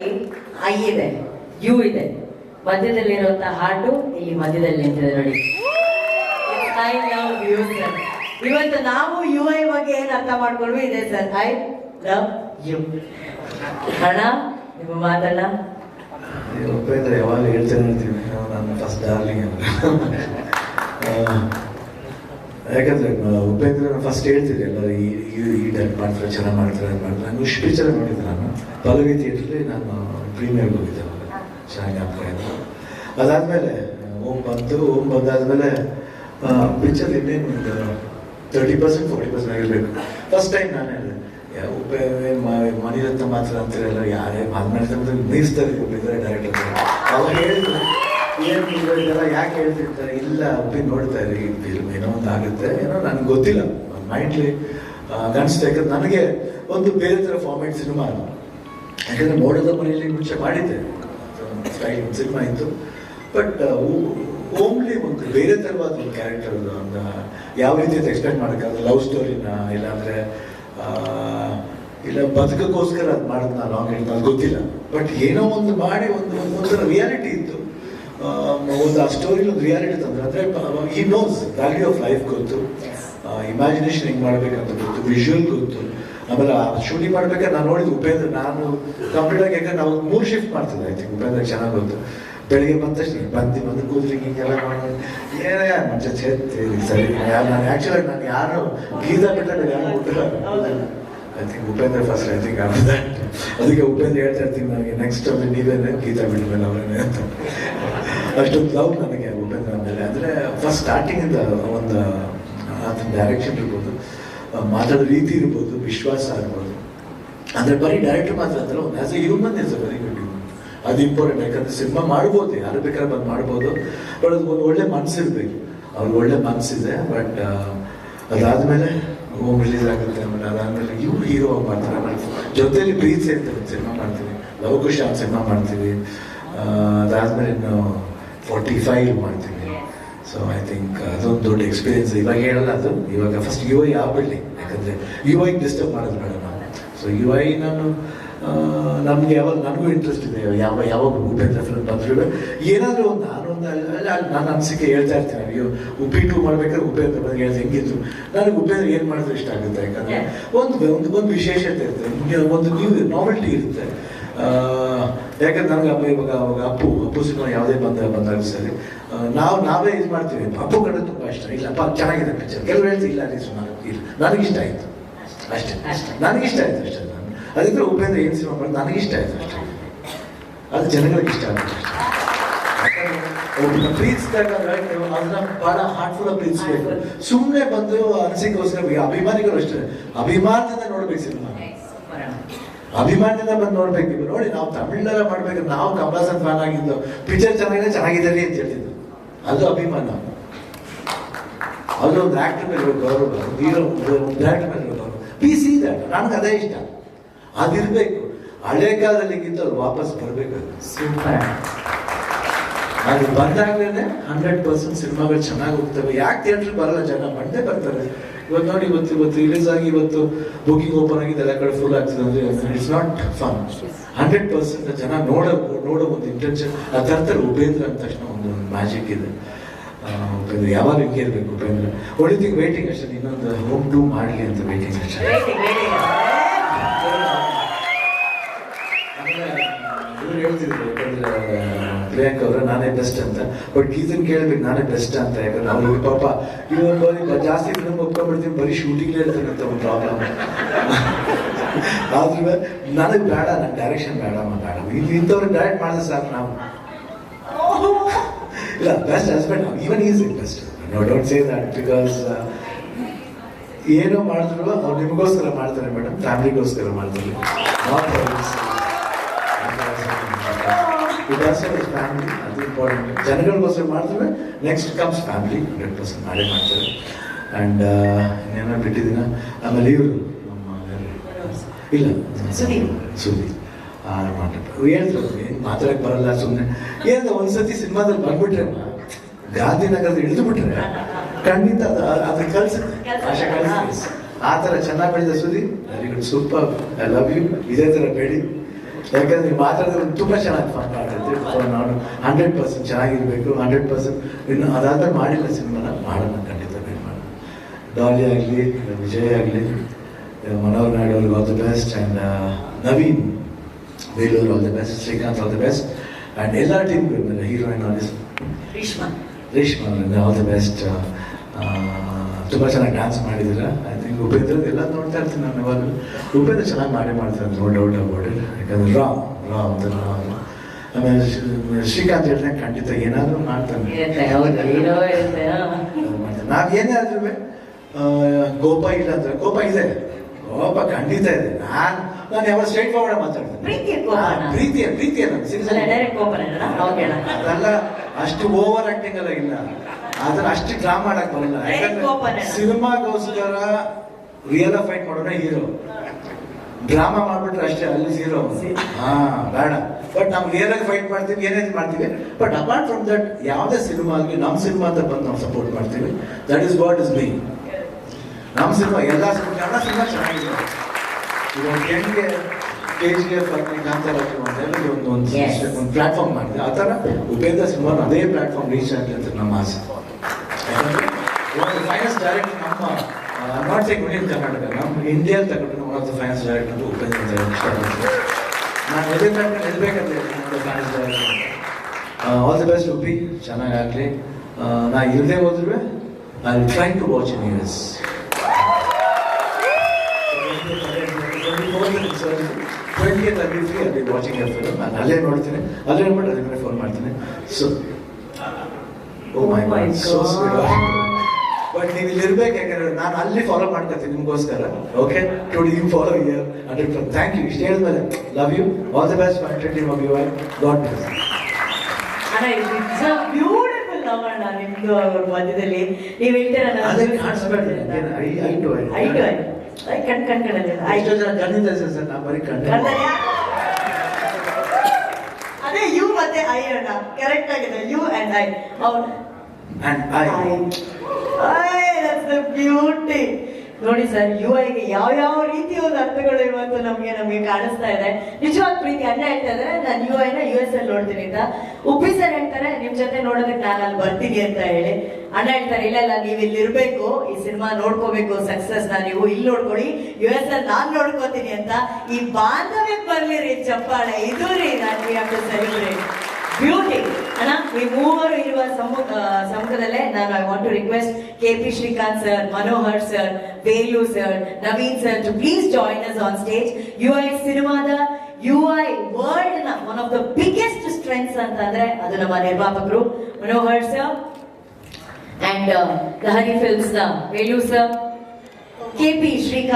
I ಇದೆ you ಇದೆ ಮಧ್ಯದಲ್ಲಿರುವಂತಹ heart ಇಲ್ಲಿ ಮಧ್ಯದಲ್ಲಿ ನಿಂತಿದೆ ನೋಡಿ ಇವತ್ತು ನಾವು ಯು ಐ ಬಗ್ಗೆ ಏನ್ ಅರ್ಥ ಮಾಡ್ಕೊಂಡ್ವಿ ಇದೆ ಸರ್ ಐ ಲವ್ ಯು ಹಣ ನಿಮ್ಮ ಮಾತಣ್ಣ ಉಪೇಂದ್ರ ಯಾವಾಗ ಹೇಳ್ತೇನೆ ನಾವು ಫಸ್ಟ್ ಡಾರ್ಲಿಂಗ್ ಅಂತ ಯಾಕಂದ್ರೆ ಉಪೇಂದ್ರ ಫಸ್ಟ್ ಹೇಳ್ತಿದ್ದೆ ಈ ಈ- ಟೈಪ್ ಮಾಡ್ತಾರೆ ಚೆನ್ನಾಗಿ ಮಾಡ್ತಾರೆ ಮಾಡ್ತಾರೆ ನಾನು ಇಷ್ಟು ಪಿಕ್ಚರ್ ನೋಡಿದ್ದೆ ನಾನು ಪಲ್ಲವಿ ಥಿಯೇಟ್ರಲ್ಲಿ ನಾನು ಪ್ರೀಮಿಯರ್ ಹೋಗಿದ್ದೆ ಜ್ಞಾಪಕ ಇದೆ ಅದಾದಮೇಲೆ ಓಮ್ ಬಂತು ಓಮ್ ಬಂದಾದಮೇಲೆ ಪಿಕ್ಚರ್ ಇನ್ನೇನು ತರ್ಟಿ ಪರ್ಸೆಂಟ್ ಫೋರ್ಟಿ ಪರ್ಸೆಂಟ್ ಆಗಿರಬೇಕು. ಫಸ್ಟ್ ಟೈಮ್ ನಾನು ಹೇಳಿದೆ ಮಣಿರತ್ನ ಮಾತ್ರ ಅಂತಿರಲ್ಲ, ಯಾರೇ ಮಾತನಾಡ್ತಾರೆ ನೀರ್ಸ್ತಾರೆ ಉಪೇಂದ್ರ ಡೈರೆಕ್ಟರ್ ಅವಾಗ ಹೇಳಿದ್ರು ಏನು ಇದೆಲ್ಲ ಯಾಕೆ ಹೇಳ್ತಿರ್ತಾರೆ? ಇಲ್ಲ, ಉಪ್ಪಿ ನೋಡ್ತಾ ಇರಿ ಫಿಲ್ಮ್ ಏನೋ ಒಂದು ಆಗುತ್ತೆ. ಏನೋ ನನಗೆ ಗೊತ್ತಿಲ್ಲ. ಮೈಂಡ್ಲಿ ಕಾಣಿಸ್ತಾ ಯಾಕಂದ್ರೆ ನನಗೆ ಒಂದು ಬೇರೆ ಥರ ಫಾರ್ಮೇಟ್ ಸಿನಿಮಾ ಅದು ಯಾಕಂದ್ರೆ ಮೋಡದ ಮನೆಯಲ್ಲಿ ಮುಂಚೆ ಮಾಡಿದ್ದೆ. ಸ್ಟೈಲ್ ಸಿನಿಮಾ ಇತ್ತು. ಬಟ್ ಓಮ್ಲಿ ಒಂದು ಬೇರೆ ಥರವಾದ ಒಂದು ಕ್ಯಾರೆಕ್ಟರ್ ಒಂದು ಯಾವ ರೀತಿ ಎಕ್ಸ್ಪೆಕ್ಟ್ ಮಾಡೋಕ್ಕಾಗಲ್ಲ. ಲವ್ ಸ್ಟೋರಿನ ಇಲ್ಲಾಂದ್ರೆ ಇಲ್ಲ ಬದುಕಕ್ಕೋಸ್ಕರ ಅದು ಮಾಡೋದು ಲಾಂಗ್ ಹೇಳ್ತಾ ಅದು ಗೊತ್ತಿಲ್ಲ. ಬಟ್ ಏನೋ ಒಂದು ಮಾಡಿ ಒಂದು ಒಂಥರ ರಿಯಾಲಿಟಿ ಇತ್ತು. ಆ, ಒಂದು ಆ ಸ್ಟೋರಿಲಿ ಒಂದು ರಿಯಾಲಿಟಿ ತಂದ್ರೆ. ಅಂದರೆ ಈ ನೋಸ್ ವ್ಯಾಲ್ಯೂ ಆಫ್ ಲೈಫ್ ಗೊತ್ತು. ಇಮ್ಯಾಜಿನೇಷನ್ ಹೆಂಗೆ ಮಾಡಬೇಕಂತ ಗೊತ್ತು. ವಿಷುವಲ್ ಗೊತ್ತು. ಆಮೇಲೆ ಶೂಟಿಂಗ್ ಮಾಡ್ಬೇಕಾದ್ರೆ ನಾನು ನೋಡಿದ್ದು ಉಪೇಂದ್ರ, ನಾನು ಕಂಪ್ಲೀಟ್ ಆಗಿ ಯಾಕಂದ್ರೆ ನಾವು ಮೂರು ಶಿಫ್ಟ್ ಮಾಡ್ತಿದ್ದೆ ಐ ಥಿಂಕ್ ಉಪೇಂದ್ರ ಚೆನ್ನಾಗಿ ಗೊತ್ತು ಬೆಳಿಗ್ಗೆ ಬಂದ ತಕ್ಷಣ ಬಂದು ಬಂದು ಕೂದ್ಲಿ ಹಿಂಗೆಲ್ಲ ಮಾಡೋದು ಏನೇ ಮುಂಚೆ ಚೇರ್ತಿ ಸರಿ. ನಾನು ಆ್ಯಕ್ಚುಲಾಗಿ ನಾನು ಯಾರು ಗೀತಾ ಬಿಟ್ಟರೆ ಯಾರು ಹುಟ್ಟಿಲ್ಲ I think Upendra first I think that ಅದಕ್ಕೆ ಉಪೇಂದ್ರ ಹೇಳ್ತಾ ಇರ್ತೀನಿ ನನಗೆ ನೆಕ್ಸ್ಟ್ ಅಲ್ಲಿ ನೀವೇನೆ ಗೀತಾ ಬಿಟ್ಟಮೇಲೆ ಅವರೇ ಅಂತ. ಅಷ್ಟೊಂದು ಲವ್ ನನಗೆ ಉಪೇಂದ್ರ ಮೇಲೆ. ಅಂದರೆ ಫಸ್ಟ್ ಸ್ಟಾರ್ಟಿಂಗಿಂದ ಒಂದು ಆತನ ಡೈರೆಕ್ಷನ್ ಇರ್ಬೋದು. ಮಾತಾಡೋ ರೀತಿ ಇರ್ಬೋದು, ವಿಶ್ವಾಸ ಆಗ್ಬೋದು ಅಂದರೆ ಬರೀ ಡೈರೆಕ್ಟ್ ಮಾತ್ರ ಅಂದ್ರೆ ಒಂದು as a human is a very good human ಅದು ಇಂಪಾರ್ಟೆಂಟ್ ಯಾಕಂದ್ರೆ ಸಿನಿಮಾ ಮಾಡ್ಬೋದು, ಯಾರು ಬೇಕಾದ್ರೆ ಬಂದು ಮಾಡ್ಬೋದು ಬಟ್ ಅದು ಒಂದು ಒಳ್ಳೆ ಮನಸ್ಸಿರ್ಬೇಕು ಅವ್ರಿಗೆ ಒಳ್ಳೆ ಮನಸ್ಸಿದೆ ಬಟ್ ಅದಾದಮೇಲೆ ಹೋಮ್ ರಿಲೀಸ್ ಆಗುತ್ತೆ ಆಮೇಲೆ ಅದಾದಮೇಲೆ ಇವ್ರು ಹೀರೋ ಆಗಿ ಮಾಡ್ತಾರೆ. ಆಮೇಲೆ ಜೊತೆಲಿ ಪ್ರೀತಿ ಇರ್ತದೆ ಸಿನಿಮಾ ಮಾಡ್ತೀವಿ ಲವಕುಶ ಅಂತ ಸಿನಿಮಾ ಮಾಡ್ತೀವಿ ಅದಾದ್ಮೇಲೆ ಇನ್ನು ಫಾರ್ಟಿ ಫೈವ್ ಮಾಡ್ತೀವಿ ಸೊ ಐ ಥಿಂಕ್ ಅದೊಂದು ದೊಡ್ಡ ಎಕ್ಸ್ಪೀರಿಯನ್ಸ್ ಇವಾಗ ಹೇಳಲ್ಲ ಅದು. ಇವಾಗ ಫಸ್ಟ್ ಯು ಐ ಆಗ್ಬಿಡ್ಲಿ. ಯಾಕಂದರೆ ಯು ಐ ಡಿಸ್ಟರ್ಬ್ ಮಾಡೋದು ಬೇಡ ನಾವು. ಸೊ ಯು ಐ ನಾನು ನಮಗೆ ಯಾವಾಗ ನನಗೂ ಇಂಟ್ರೆಸ್ಟ್ ಇದೆ. ಯಾವ ಯಾವಾಗ ಉಪೇಂದ್ರ ಫಿಲ್ಮ್ ಬಂದರೂ ಏನಾದರೂ ಒಂದು ನಾನು ಒಂದು ನನ್ನ ಅನಿಸಿಕೆ ಹೇಳ್ತಾ ಇರ್ತೀನಿ. ಅಯ್ಯೋ ಉಪ್ಪಿಟ್ಟು ಮಾಡ್ಬೇಕಾದ್ರೆ ಉಪೇಂದ್ರ ಬಂದು ಹೇಳಿದ್ರೆ ಹೆಂಗಿದ್ರು? ನನಗೆ ಉಪೇಂದ್ರ ಏನು ಮಾಡಿದ್ರೆ ಇಷ್ಟ ಆಗುತ್ತೆ? ಯಾಕಂದರೆ ಒಂದು ಒಂದು ಒಂದು ವಿಶೇಷತೆ ಇರುತ್ತೆ. ನಿಮಗೆ ಒಂದು ನ್ಯೂ ನಾವೆಲ್ಟಿ ಇರುತ್ತೆ. ಯಾಕಂದ್ರೆ ನನಗೆ ಅಪ್ಪ ಇವಾಗ ಅವಾಗ ಅಪ್ಪು ಅಪ್ಪು ಸಿನಿಮಾ ಯಾವುದೇ ಬಂದ ಬಂದಾಗ ಸರಿ. ನಾವು ನಾವೇ ಇದು ಮಾಡ್ತೀವಿ. ಅಪ್ಪು ಕಡೆ ತುಂಬ ಇಷ್ಟ. ಇಲ್ಲಪ್ಪ ಚೆನ್ನಾಗಿದೆ ಪಿಕ್ಚರ್ ಕೆಲವು ಹೇಳ್ತೀವಿ ಇಲ್ಲ ರೀ ಸುಮಾರು. ಇಲ್ಲ. ನನಗಿಷ್ಟ ಆಯಿತು. ಅಷ್ಟೇ. ಅಷ್ಟೇ. ನನಗಿಷ್ಟ ಆಯ್ತು ಅಷ್ಟೇ. ನಾನು ಅದಕ್ಕೆ ಉಪೇಂದ್ರ ಏನು ಸಿನಿಮಾ ಮಾಡಿ ನನಗಿಷ್ಟ ಆಯ್ತು ಅಷ್ಟೇ. ಅದು ಜನಗಳಿಗೆ ಇಷ್ಟ ಆಗುತ್ತೆ ಒಬ್ಬನ ಪ್ರೀತಿಸಿದಾಗ ಅದನ್ನ ಬಹಳ ಹಾರ್ಟ್ಫುಲ್ ಆಗಿ ಪ್ರೀತಿಸ್ಬೇಕು. ಸುಮ್ಮನೆ ಬಂದು ಅನಿಸಿಕೋಸ್ಕರ ಅಭಿಮಾನಿಗಳು ಅಷ್ಟೇ. ಅಭಿಮಾನದಿಂದ ನೋಡ್ಬೇಕು ಸಿನಿಮಾ. ಅಭಿಮಾನದಿಂದ ಬಂದು ನೋಡ್ಬೇಕು ಇವ್ರು. ನೋಡಿ ನಾವು ತಮಿಳ್ನೆಲ್ಲ ಮಾಡ್ಬೇಕು. ನಾವು ಕಮಲಾಸನ್ ಫ್ಯಾನ್ ಆಗಿದ್ದು ಪಿಕ್ಚರ್ ಚೆನ್ನಾಗಿದೆ ಚೆನ್ನಾಗಿದೆ ಅಂತ ಹೇಳ್ತಿದ್ರು. ಅದು ಅಭಿಮಾನ. ಅದು ಒಂದು ಆಕ್ಟರ್ ಮೇಲೆ ಗೌರವ ಹೀರೋ ಒಂದು ಮೇಲೆ ಗೌರವ. ಪಿ ಸಿ ದಟ್ ನನಗೆ ಅದೇ ಇಷ್ಟ. ಅದಿರಬೇಕು. ಹಳೆ ಕಾಲದಲ್ಲಿಗಿಂತ ಅದು ವಾಪಸ್ ಬರಬೇಕು ಸೂಪರ್ ಅದು ಬಂದಾಗಲೇ ಹಂಡ್ರೆಡ್ ಪರ್ಸೆಂಟ್ ಸಿನಿಮಾಗಳು ಚೆನ್ನಾಗಿ ಹೋಗ್ತವೆ. ಯಾಕೆ ಥಿಯೇಟ್ರಿಗೆ ಬರಲ್ಲ ಜನ? ಬಂದೇ ಬರ್ತಾರೆ. ಇವತ್ತು ನೋಡಿ ಇವತ್ತು ಇವತ್ತು ರಿಲೀಸ್ ಆಗಿ ಇವತ್ತು ಬುಕಿಂಗ್ ಓಪನ್ ಆಗಿದೆ ಎಲ್ಲ ಕಡೆ ಫುಲ್ ಆಗ್ತದೆ ಅಂದ್ರೆ it's not fun hundred percent ಜನ ನೋಡೋ ನೋಡೋ ಒಂದು ಇಂಟೆನ್ಷನ್ ತರ್ತಾರೆ ಉಪೇಂದ್ರ ಅಂದ ತಕ್ಷಣ ಒಂದು ಮ್ಯಾಜಿಕ್ ಇದೆ. ಆ, ಉಪೇಂದ್ರ ಯಾವಾಗ ಇರಬೇಕು ಉಪೇಂದ್ರ? ಒಳ್ಳೆ ವೇಟಿಂಗ್ ಅಷ್ಟೇ ಇನ್ನೊಂದು ಹೋಮ್ ಟೂ ಮಾಡಲಿ ಅಂತ ವೇಟಿಂಗ್ ಅಷ್ಟೇ ಇವ್ರು ಹೇಳ್ತಿದ್ರು ಯಾಕಂದ್ರೆ ಪ್ರಿಯಾಂಕ್ ಅವರ ನಾನೇ ಬೆಸ್ಟ್ ಅಂತ. ಬಟ್ ಗೀತನ್ ಕೇಳ್ಬೇಕು ನಾನೇ ಬೆಸ್ಟ್ ಅಂತ. ಯಾಕಂದ್ರೆ ಅವ್ರಿಗೆ ಪಾಪ ಇವಾಗ ಜಾಸ್ತಿ ಫಿಲ್ಮ್ ಒಪ್ಕೊಂಡ್ಬಿಡ್ತೀನಿ ಬರೀ ಶೂಟಿಂಗ್ ಹೇಳ್ತಾರೆ ಅಂತ ಒಂದು ಪ್ರಾಬ್ಲಮ್ ಆದ್ರೂ ನನಗೆ ಬೇಡ ನನ್ನ ಡೈರೆಕ್ಷನ್ ಬೇಡಮ್ಮ ಬೇಡ. ಇದು ಇಂಥವ್ರಿಗೆ ಡೈರೆಕ್ಟ್ ಮಾಡಿದ್ರೆ ಸಾಕು ನಾವು. ಇಲ್ಲ best husband even is in best no don't say that because ಏನೋ ಮಾಡಿದ್ರು, ಅವ್ರು ನಿಮಗೋಸ್ಕರ ಮಾಡ್ತಾರೆ ಮೇಡಮ್ ಫ್ಯಾಮಿಲಿಗೋಸ್ಕರ ಮಾಡ್ತಾರೆ. ಇಟ್ ಆಲ್ಸೋ ಇಸ್ ಫ್ಯಾಮಿಲಿ ಅದು ಇಂಪಾರ್ಟೆಂಟ್ ಜನಗಳಿಗೋಸ್ಕರ ಮಾಡಿದ್ರೆ next comes family hundred percent ಮಾಡೇ ಮಾಡ್ತಾರೆ ಆ್ಯಂಡ್ ಇನ್ನೇನೋ ಬಿಟ್ಟಿದ್ದೀನ? ಆಮೇಲೆ ಇವರು ನಮ್ಮ? ಇಲ್ಲ. ಮಾಡ್ಬಿಟ್ಟು ಹೇಳ್ತಾರೆ ಏನು ಮಾತಾಡಕ್ಕೆ ಬರಲ್ಲ ಸುಮ್ಮನೆ ಏನು ಒಂದ್ಸತಿ ಸಿನಿಮಾದಲ್ಲಿ ಬಂದ್ಬಿಟ್ರೆ ಗಾಂಧಿನಗರದ ಇಳಿದು ಬಿಟ್ರೆ ಖಂಡಿತ ಅದು ಅದ್ರ ಕಲ್ಸುತ್ತೆ. ಕಲಿಸುತ್ತೆ. ಆ ಥರ ಚೆನ್ನಾಗಿ ಬೆಳೆದ ಸುದಿ very good super I love you ಇದೇ ಥರ ಬೆಳಿ ಯಾಕಂದ್ರೆ ಮಾತಾಡಿದ್ರೆ ತುಂಬ ಚೆನ್ನಾಗಿ ಫನ್ ಮಾಡ್ತೈತೆ ಸೊ ನಾನು ಹಂಡ್ರೆಡ್ ಪರ್ಸೆಂಟ್ ಚೆನ್ನಾಗಿರ್ಬೇಕು ಹಂಡ್ರೆಡ್ ಪರ್ಸೆಂಟ್ ಇನ್ನು ಅದಾದ್ರೆ ಮಾಡಿಲ್ಲ ಸಿನಿಮಾನ ಮಾಡೋಣ ಖಂಡಿತ ವೇಟ್ ಮಾಡೋಣ. ಡಾಲಿ ಆಗಲಿ ವಿಜಯ್ ಆಗಲಿ ಮನೋಹರ್ ನಾಯ್ಡು ಅವ್ರಿಗೆ all the best and Naveen Beluru all the best Srikanth all the best and ಎಲ್ಲ team heroine artist Reshma. Reshma all the best ತುಂಬ ಚೆನ್ನಾಗಿ ಡ್ಯಾನ್ಸ್ ಮಾಡಿದ್ದೀರ? ಐ ಥಿಂಕ್ ಉಪೇಂದ್ರ ಎಲ್ಲ ನೋಡ್ತಾ ಇರ್ತೀನಿ ನಾನು ಯಾವಾಗಲೂ. ಉಪೇಂದ್ರ ಚೆನ್ನಾಗಿ ಮಾಡಿ ಮಾಡ್ತಾರೆ ನೋ ಡೌಟ್ ಅಬೌಟ್ ಇಟ್ ಯಾಕಂದ್ರೆ ರಾ ರಾಮ್ ಅಂತ ಆಮೇಲೆ ಶ್ರೀ- ಶ್ರೀಕಾಂತ್ ಹೇಳಿದ್ರೆ ಖಂಡಿತ ಏನಾದರೂ ಮಾಡ್ತಾನೆ. ನಾವು ಏನೇ ಆದ್ರೂ ಗೋಪ ಇಲ್ಲ ಅಂದ್ರೆ ಗೋಪ ಇದೆ. ಕೋಪ ಖಂಡಿತ ಇದೆ. ನಾನು ನಾನು ಯಾವಾಗ ಸ್ಟ್ರೈಟ್ ಫಾರ್ವರ್ಡ್ ಮಾತಾಡ್ತೀನಿ. ಪ್ರೀತಿಯ? ಪ್ರೀತಿಯ ಅದೆಲ್ಲ ಅಷ್ಟು ಓವರ್ ಆಕ್ಟಿಂಗ್ ಅಲ್ಲ ಇಲ್ಲ ಆದ್ರೆ ಅಷ್ಟು ಡ್ರಾ ಮಾಡಕ್ ಬರಲ್ಲ. ಕೋಪನೇ. ಸಿನಿಮಾಗೋಸ್ಕರ ರಿಯಲ್ ಫೈಟ್ ಮಾಡೋಣ ಹೀರೋ ಡ್ರಾಮಾ ಮಾಡ್ಬಿಟ್ರೆ ಅಷ್ಟೇ ಅಲ್ಲಿ ಹೀರೋ ಹಾ ಬೇಡ. ಬಟ್ ನಾವು ರಿಯಲ್ ಆಗಿ ಫೈಟ್ ಮಾಡ್ತೀವಿ ಏನೇನು ಮಾಡ್ತೀವಿ. ಬಟ್ ಅಪಾರ್ಟ್ ಫ್ರಮ್ ದಟ್ ಯಾವುದೇ ಸಿನಿಮಾ ಆಗಲಿ ನಮ್ಮ ಸಿನಿಮಾ ಅಂತ ಬಂದು ನಾವು ಸಪೋರ್ಟ್ ಮಾಡ್ತೀವಿ. That is what is be ನಮ್ಮ ಸಿನಿಮಾ ಎಲ್ಲ ಸಿನಿಮಾ ಎಲ್ಲ ಸಿನಿಮಾ ಚೆನ್ನಾಗಿದೆ. ಒಂದು ಹೆಣ್ಣಿಗೆ ಕೆ ಜಿ ಎಫ್ ಆಗಲಿ ಕಾಂತಾರ ಒಂದು ಒಂದು ಒಂದು ಪ್ಲಾಟ್ಫಾರ್ಮ್ ಮಾಡಿದೆ ಆ ಥರ ಉಪೇಂದ್ರ ಸಿನಿಮಾ ಅದೇ ಪ್ಲಾಟ್ಫಾರ್ಮ್ ರೀಚ್ ಆಗಲಿ ಅಂತ ನಮ್ಮ ಆಸೆ. ಫೈನಾನ್ಸ್ director ನಮ್ಮ ನಾಟ್ ಸೇ ಇನ್ ಕರ್ನಾಟಕ ನಮ್ಮ ಇಂಡಿಯಲ್ಲಿ ತಗೊಂಡು one of the finance director ಅಂತ ಉಪೇಂದ್ರ ನಾನು ಎದೆ ನಿಲ್ಬೇಕಂತ finance director all the best Uppi ಚೆನ್ನಾಗಾಗಲಿ. ನಾ ಇಲ್ಲದೆ ಹೋದ್ರೂ I try to watch in years twenty thirty ಅಲ್ಲಿ ವಾಚಿಂಗ್ ಫಿಲ್ಮ್ ನಾನು ಅಲ್ಲೇ ನೋಡ್ತೀನಿ. ಅಲ್ಲೇ ನೋಡ್ಬಿಟ್ಟು ಅದೇ ಕಡೆ ಫೋನ್ ಮಾಡ್ತೀನಿ. So oh my God so God. But ನೀವು ಇಲ್ಲಿ ಇರ್ಬೇಕು ಯಾಕಂದ್ರೆ ನಾನು ಅಲ್ಲಿ ಫಾಲೋ ಮಾಡ್ಕೊತೀನಿ ನಿಮಗೋಸ್ಕರ. Okay today you follow here hundred percent thank you ಇಷ್ಟು ಹೇಳಿದ್ಮೇಲೆ love you all the best for team of you I God bless ನಿಮ್ದು ಅವ್ರ ಮಧ್ಯದಲ್ಲಿ. ನೀವು I I to I. I to I. ಕಣ್ ಕಣ್ ಕಣ್ಣಲ್ಲಿ ಎಷ್ಟೋ ಆಯ್ತು ಜನ ಕಣ್ಣಿಂದ ಸರ್ ನಾ ಬರೀ ಕಣ್ಣು ಅದೇ ಯು ಮತ್ತೆ ಐ ಅಣ್ಣ. ಕರೆಕ್ಟ್ ಆಗಿದೆ. ಯು ಅಂಡ್ ಐ ಅವ್ನು ಅಂಡ್ ಐ ಬ್ಯೂಟಿ ನೋಡಿ ಸರ್ ಯು ಐಗೆ ಯಾವ ಯಾವ ರೀತಿ ಒಂದು ಅರ್ಥಗಳು ಇವತ್ತು ನಮಗೆ ನಮಗೆ ಕಾಣಿಸ್ತಾ ಇದೆ. ನಿಜವಾದ ಪ್ರೀತಿ ಅಣ್ಣ ಹೇಳ್ತಾ ಇದಾರೆ ನಾನು ಯು ಐನ ಯು ಎಸ್ ಅಲ್ಲಿ ನೋಡ್ತೀನಿ ಅಂತ. ಉಪ್ಪಿ ಸರ್ ಹೇಳ್ತಾರೆ, ನಿಮ್ ಜೊತೆ ನೋಡೋದಕ್ಕೆ ನಾನು ಅಲ್ಲಿ ಬರ್ತೀನಿ ಅಂತ ಹೇಳಿ. ಅಣ್ಣ ಹೇಳ್ತಾರೆ, ಇಲ್ಲ ಇಲ್ಲ, ನೀವು ಇಲ್ಲಿ ಇರ್ಬೇಕು. ಈ ಸಿನಿಮಾ ನೋಡ್ಕೋಬೇಕು. ಸಕ್ಸಸ್ನ ನೀವು ಇಲ್ಲಿ ನೋಡ್ಕೊಳ್ಳಿ. ಯು ಎಸ್ ಅಲ್ಲಿ ನಾನು ನೋಡ್ಕೋತೀನಿ ಅಂತ ಈ ಬಾಂಧವ್ಯಕ್ಕೆ ಬರ್ಲಿ ರೀ, ಚಪ್ಪಾಳೆ. ಇದು ರೀ, ನಾನು ಸರಿ ರೀ ಬ್ಯೂಟಿ ಅಣ್ಣ, ಈ ಮೂವರು ಇರುವ ಸಮ್ಮುಖ ಸಮ್ಮುಖದಲ್ಲೇ ನಾನು I want to request K P Srikanth sir Manohar sir Velu sir Naveen sir to please join us on stage you I ಸಿನಿಮಾದ you I ವರ್ಲ್ಡ್ನ one of the biggest strengths ಅಂತಂದ್ರೆ ಅದು ನಮ್ಮ ನಿರ್ಮಾಪಕರು Manohar sir and Lahari ಫಿಲ್ಮ್ಸ್ನ Velu sir K P Srikanth